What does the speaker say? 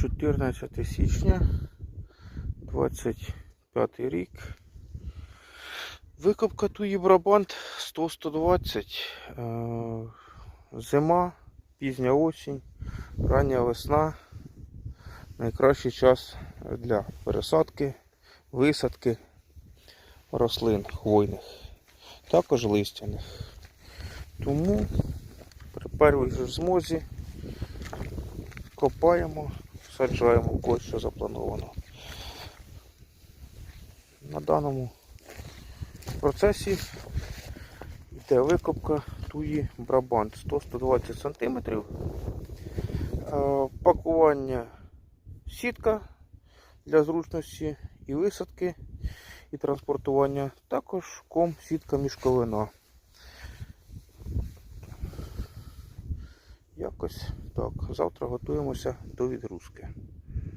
14 січня 25 рік. Викопка туї Брабант 100-120. Е, Зима, пізня осінь, рання весна. Найкращий час для пересадки, висадки рослин хвойних, також листяних. Тому при першій змозі копаємо, саджаємо в когось, що заплановано. На даному процесі йде викопка туї Брабант 100-120 см. Е, Пакування сітка для зручності і висадки, і транспортування. Також ком сітка мішковина. Якось так. Завтра готуємося до відгрузки.